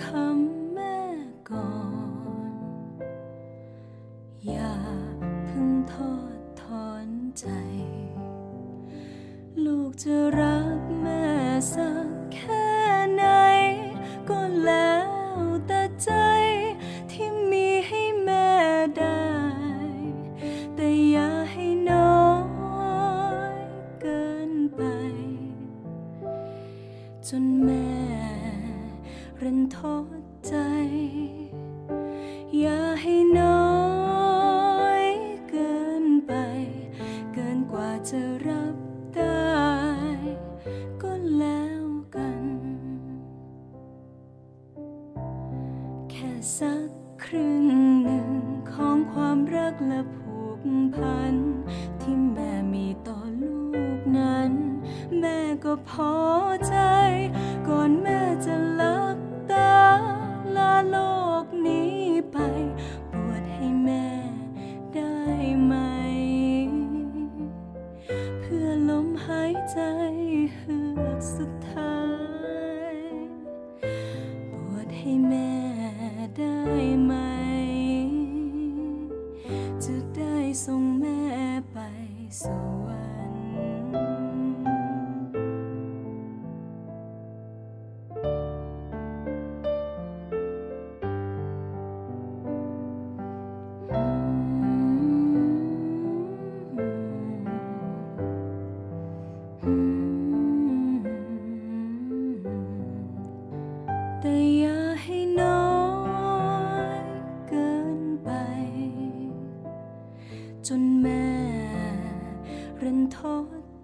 คำแม่ก่อน อยาเพิ่งทอดถอนใจ ลูกจะรักแม่เสมอ รันทดใจ อย่าให้น้อยเกินไป เกินกว่าจะรับได้ ก็แล้วกัน แค่สักครึ่งหนึ่งของความรักและผูกพัน ที่แม่มีต่อลูกนั้น แม่ก็พอใจ ก่อนแม่จะลับตา ลาโลกนี้ไป บวชให้แม่ได้ไหม เพื่อลมหายใจเฮือกสุดท้าย บวชให้แม่ได้ไหม จะได้ส่งแม่ไปสวรรค์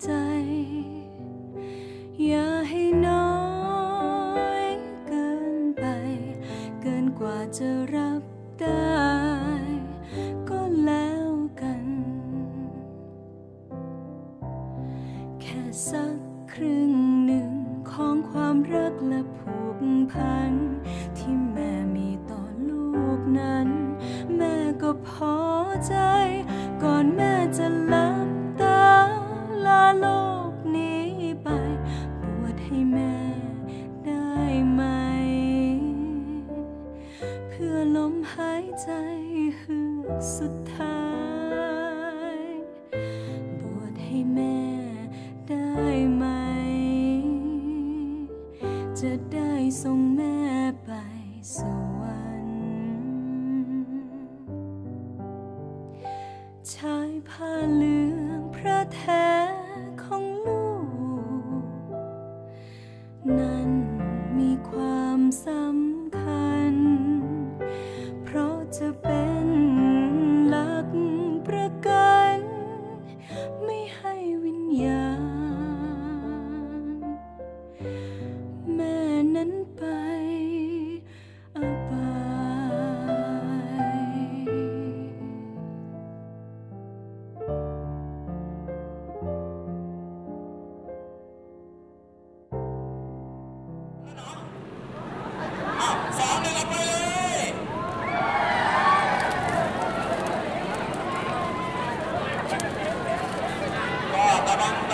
ใจ อย่าให้น้อยเกินไป เกินกว่าจะรับได้ ก็แล้วกัน แค่สักครึ่งหนึ่งของความรักและผูกพัน ที่แม่มีต่อลูกนั้น แม่ก็พอใจ ก่อนแม่จะลา โลกนี้ไปบวชให้แม่ได้ไหม เพื่อลมหายใจฮือกสุดท้าย บวชให้แม่ได้ไหม จะได้ส่งแม่ไปสวรรค์ชายผ้าเหลืองพระแท้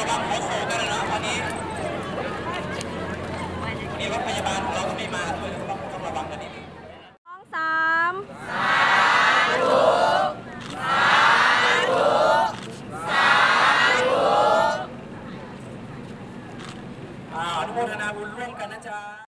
ครับรถโขกกันเลยนะวันนี้วันนี้รถพยาบาลเราก็ไม่มาด้วยต้องระวังกันนิดนึง